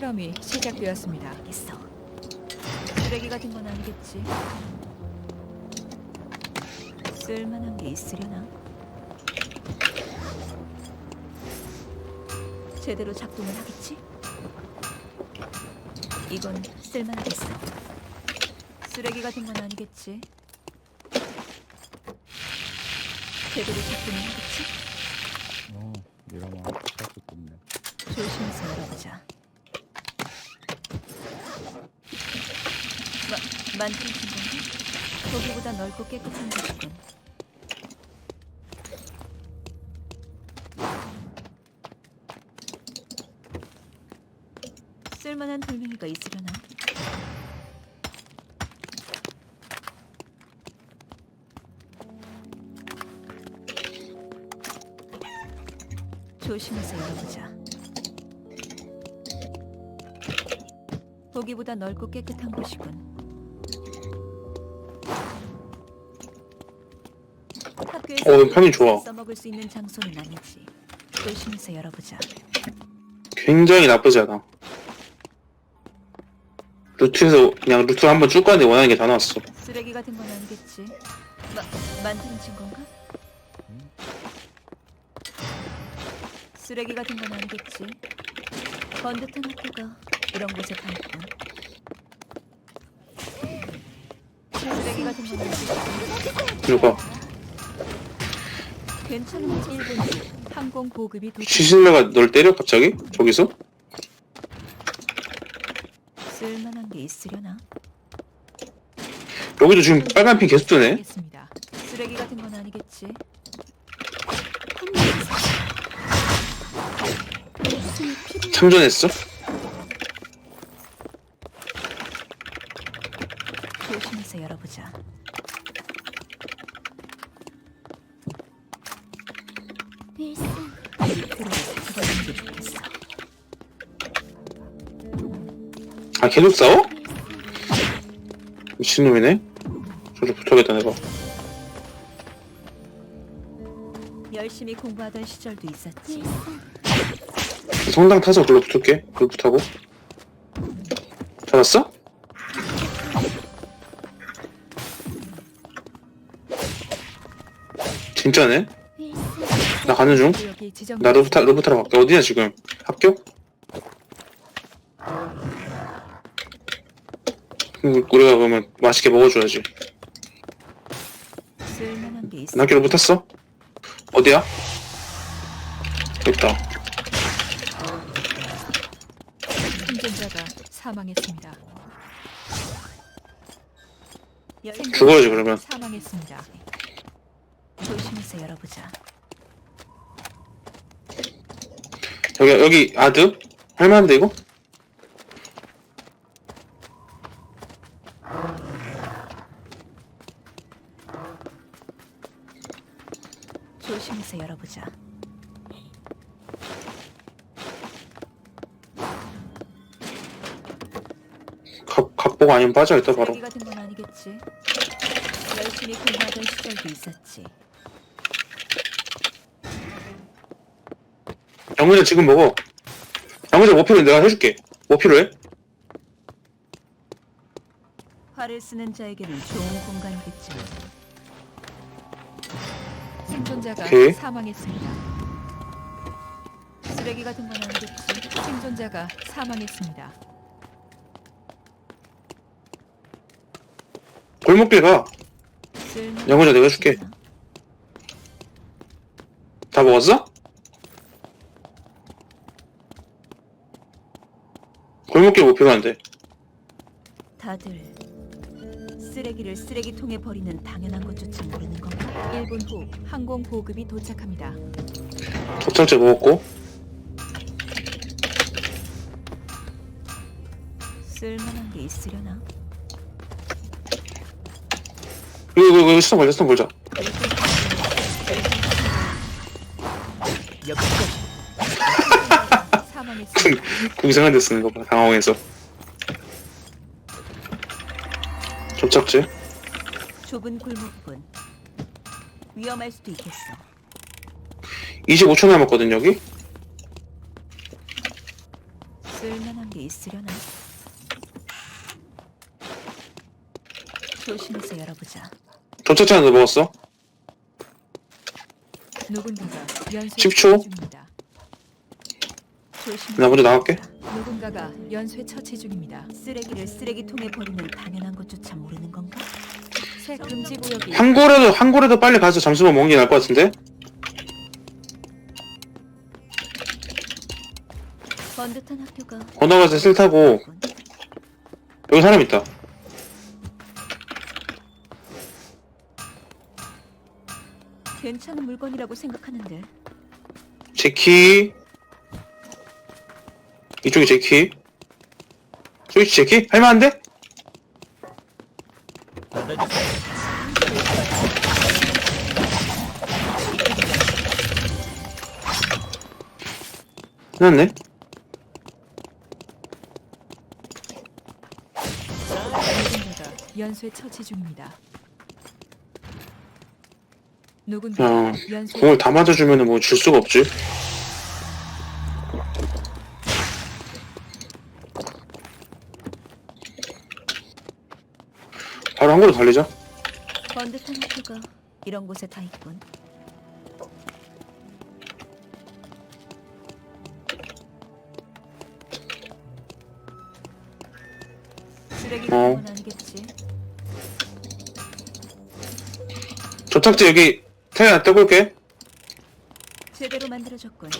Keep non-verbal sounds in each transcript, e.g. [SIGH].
실험이 시작되었습니다. 있어. 쓰레기 같은 건 아니겠지. 쓸만한 게 있으려나? 제대로 작동을 하겠지? 이건 쓸만하겠어. 쓰레기 같은 건 아니겠지? 제대로 작동을 하겠지? 어, 미라마 할수 없네. 조심해서 열어보자. 마, 만드는 건가? 거기보다 넓고 깨끗한 곳이군. 쓸만한 돌멩이가 있으려나? 조심해서 열어보자. 보기보다 넓고 깨끗한 곳이군. 어, 여기 판이 좋아. 써먹을 수 있는 장소는 아니지. 조심해서 열어보자. 굉장히 나쁘지 않아. 루트에서 그냥 루트 한번 쭉 가는데 원하는 게 다 나왔어. 쓰레기 같은 건 아니겠지? 마, 친 건가? 쓰레기 같은 건 아니겠지? 번듯한 학교가 이런 곳에 다 있군. 쓰레기 같은 건 아니겠지? 누가 괜찮은 일본 항공 보급이 도착. 시신매가 널 때려 갑자기? 저기서? 쓸만한 게 있으려나? 여기도 지금 빨간 핀 계속 뜨네. 알겠습니다. 쓰레기 같은 건 아니겠지? 참전했어? 조심해서 열어보자. 게 좋겠어. 아 계속 싸워? 미친놈이네. 저리 붙어야겠다 내가. 열심히 공부하던 시절도 있었지. 성당 타서 글로 붙을게. 글로 붙하고. 잡았어? 진짜네? 나 가는 중. 구역이 지정. 나 로부타 로부타로 갈게. 어디야 지금? 학교? 음, 우리가 그러면 맛있게 먹어줘야지. 쓸만한 게 있어. 난 학교로 붙었어? 어디야? 있다. 생존자가 사망했습니다. 열- 죽어야지 그러면. 사망했습니다. 조심해서 열어보자. 여기 여기 아드? 할만한데 이거? 조심해서 열어보자. 각 각복 아니면 빠져 있다 바로. 쓰레기 같은 건 아니겠지? 열심히 공부하던 시절도 있었지. 영문자 지금 먹어. 영문자 뭐 필요해? 내가 해줄게. 뭐 필요해? 활을 쓰는 자에게는 좋은 공간이겠지만 생존자가 오케이. 사망했습니다. 쓰레기 같은 건 아니겠지? 생존자가 사망했습니다. 골목길 가. 영문자 내가 게 해줄게. 다 먹었어? 골목길 뭐 필요한데? 다들 쓰레기를 쓰레기통에 버리는 당연한 것조차 모르는 건가? 1분 후 항공 보급이 도착합니다. 도착제 먹었고. 쓸만한 게 있으려나? 이거 이거 이거 수동 걸자 수동 걸자. 사망했습니다. [LAUGHS] 궁상한 데 쓰는 거 봐. 당황해서. 도착제? 좁은 골목은 위험할 수도 있겠어. 25초 남았거든 여기? 쓸만한 게 있으려나? 조심해서 열어보자. 도착장에서 먹었어? 누군가가 연쇄 10초? 처치 중입니다. 조심해서 나 먼저 나갈게. 누군가가 연쇄 처치 중입니다. 쓰레기를 쓰레기통에 버리는 당연한 것조차 모르는 건가? 새 금지 구역이 한 고라도 한 고라도 빨리 가서 잠수만 먹는 게 나을 것 같은데? 번듯한 학교가 건너가서 쓸 타고 여기 사람 있다. 괜찮은 물건이라고 생각하는데 제키 이쪽이 제키. 저기 제키? 할만한데? 끝났네. 누군가가 연쇄 처치 중입니다. 누군가 야 연쇄 공을 다 맞아주면 뭐줄 수가 없지 걸로 달리자 번듯한 학교가 이런 곳에 다 있군. 어. 건 아니겠지? 도착지 여기 태양 떠볼게 제대로 만들어졌군.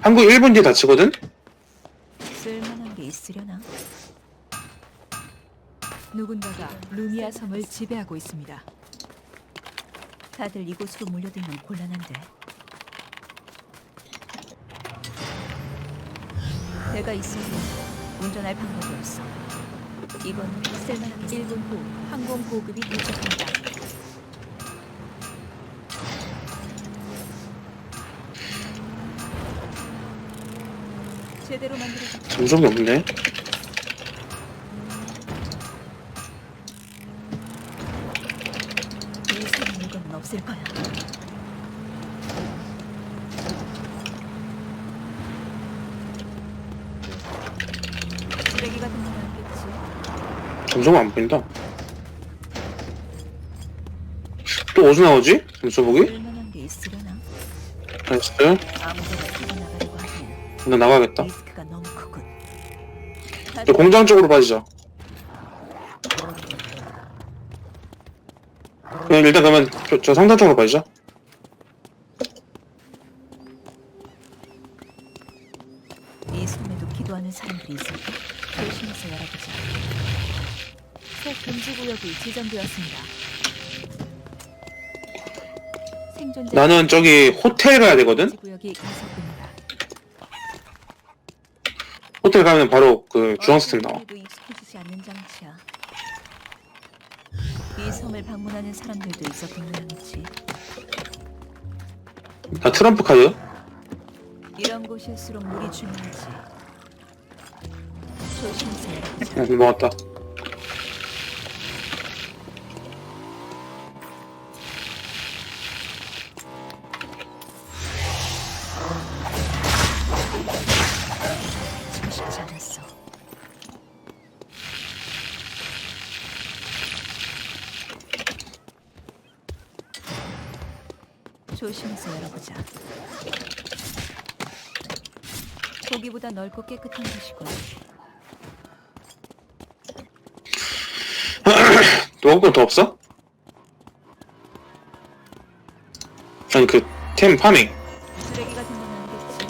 한국 1분 뒤에 닫히거든? 쓸만한 게 있으려나? 누군가가 루미아 섬을 지배하고 있습니다. 다들 이곳으로 몰려들면 곤란한데. 내가 있으면 운전할 방법이 없어. 이건 쓸만하게 1분 후 항공 보급이 도착합니다. 제대로 만들어졌 잠수이 없네 없을 거야. 쓰레기 같은 건 아니겠지? 잠수가 안 보인다 또 어디서 나오지? 잠수복이? 쓸만한 게 있으려나? 나이스 아무데나 두고 나가려고 하기엔 나 나가겠다 리스크가 너무 크군. 저 공장 쪽으로 빠지자 그냥 일단 그러면 저, 저 상단 쪽으로 빠지자 이 섬에도 기도하는 사람들이 있었다. 조심해서 열어보자. 새 금지 구역이 지정되었습니다. 생존자 나는 저기 호텔 가야 되거든? 금지 구역이 가속됩니다. 호텔 가면 바로 그 주황스택 나와 어디에도 익숙해지지 않는 장치야. 이 섬을 방문하는 사람들도 있었던 모양이지. 나 트럼프 카드? 이런 곳일수록 물이 중요하지. 열어보자. 어 먹었다 조심해서 열어보자. 보기보다 넓고 깨끗한 곳이군. [CLEARS THROAT] 또 먹을 거더 없어? 아니 그 템 파밍 쓰레기 같은 건 아니겠지.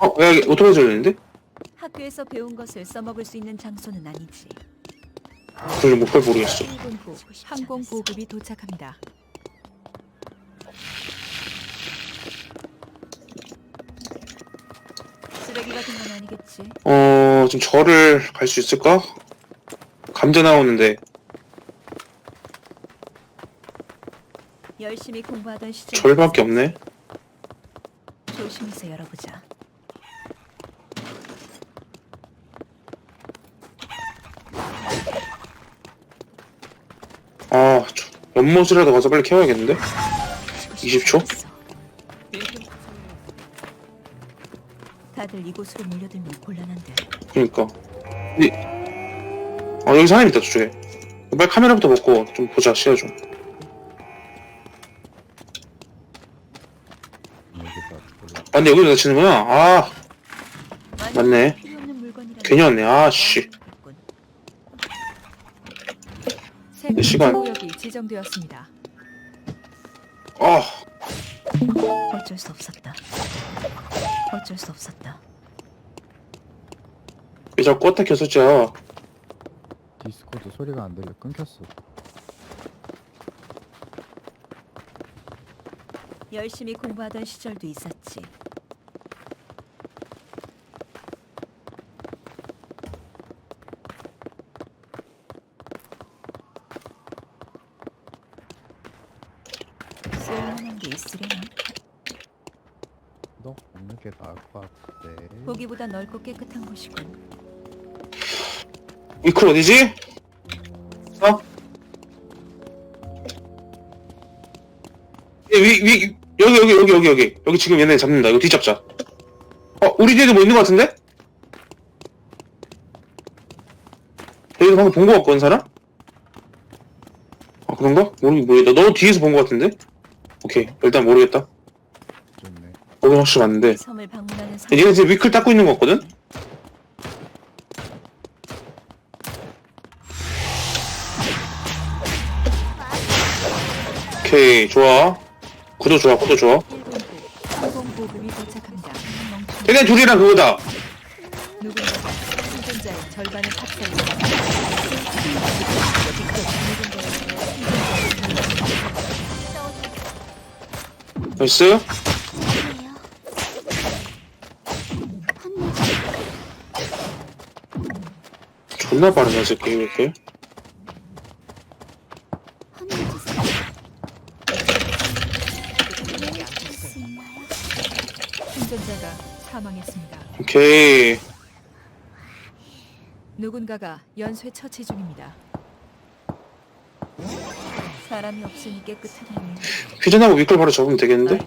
어? 왜 여기 오토바이 들리는데? 학교에서 배운 것을 써먹을 수 있는 장소는 아니지. 그걸 목표 모르겠어 1분 후 항공 보급이 도착합니다. 건 아니겠지. 어... 지금 절을 갈 수 있을까? 감자 나오는데 열심히 공부하던 시절. 절밖에 없네 조심해서 열어보자. 아... 저 연못이라도 가서 빨리 캐와야겠는데? 20초? 이곳으로 몰려들면 곤란한데. 그니까. 근데, 어, 여기 사람 있다, 저쪽에. 빨리 카메라부터 먹고 좀 보자, 시야 좀. 아, 근데 여기서 치는구나. 아, 맞네. 필요 없는 물건이라는 괜히 왔네. 아, 씨. 건새 네, 시간. 구역이 지정되었습니다. 아, 어쩔 수 없었다. 어쩔 수 없었다. 왜 자꾸 껐다 켰었죠? 디스코드 소리가 안 들려 끊겼어. 열심히 공부하던 시절도 있었지. 쓸만한 게 있으려나? 너 없는 게 나을 것 같은데. 보기보다 넓고 깨끗한 곳이군. 위클 어디지? 어? 예, 위, 위, 여기, 여기, 여기, 여기, 여기. 여기 지금 얘네 잡는다. 이거 뒤잡자. 어, 우리 뒤에도 뭐 있는 것 같은데? 여기서 방금 본 것 같거든, 사람? 아, 그런가? 모르, 모르겠다. 너 뒤에서 본 것 같은데? 오케이. 일단 모르겠다. 좋네. 여기 확실히 맞는데. 섬을 방문하는 사람. 얘네 지금 위클 닦고 있는 것 같거든? 오케이, 좋아. 구도 좋아, 구도 좋아. 109 항공보급이 도착합니다. 얘네 둘이랑 그거다. 나이스. 존나 빠르네, 이 새끼, 이렇게. 오케이. 누군가가 연쇄 처치 중입니다. 사람이 없으니 깨끗하다니. 휘전하고 위클 바로 잡으면 되겠는데?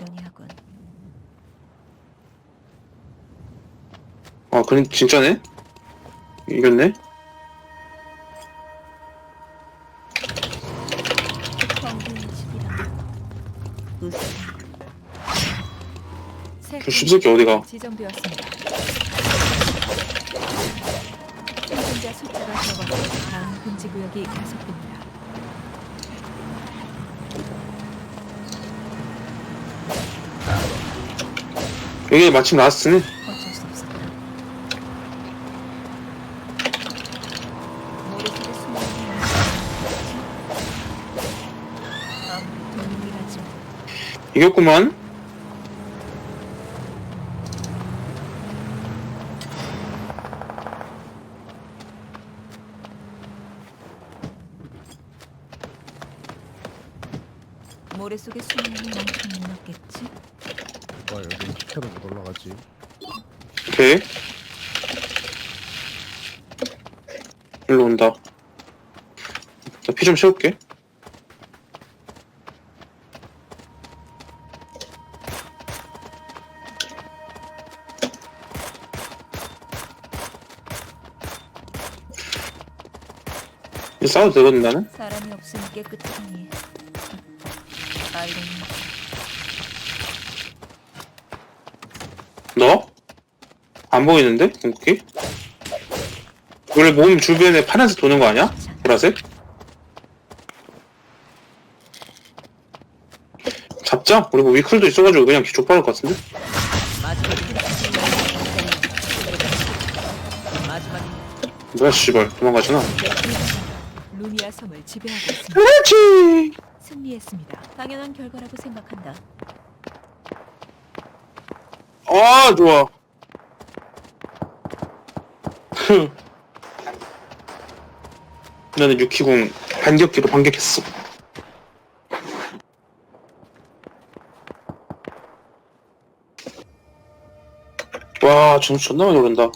아, 그럼 진짜네? 이겼네? 집이라. 새그 씹새끼 어디가? 지정되었습니다. 생존자 숫자가 적어서 다음 금지 구역이 계속됩니다. 여기 마침 라스트네. 어쩔 수 없었다. 머릿속에 숨어있는 아무리 동물이라지 이겼구만. 모래속에 숨어있는 만큼 무섭겠지? 와 여기 스케로 못 올라가지. 오케이. 일로 온다. 나 피 좀 채울게. 이제 싸워도 되거든, 나는? 사람이 없으니 깨끗하니 아이러니 너? 안 보이는데? 궁극기? 원래 몸 주변에 파란색 도는 거 아니야? 보라색? 잡자? 뭐 위클도 있어가지고 그냥 빠를 것 같은데? 뭐야 씨발 도망가잖아 루미아 섬을 지배하고 있습니다. 그렇지 승리했습니다. 당연한 결과라고 생각한다. 아 좋아 [LAUGHS] 나는 유키공 반격기로 반격했어 와 점수 존나 많이 오른다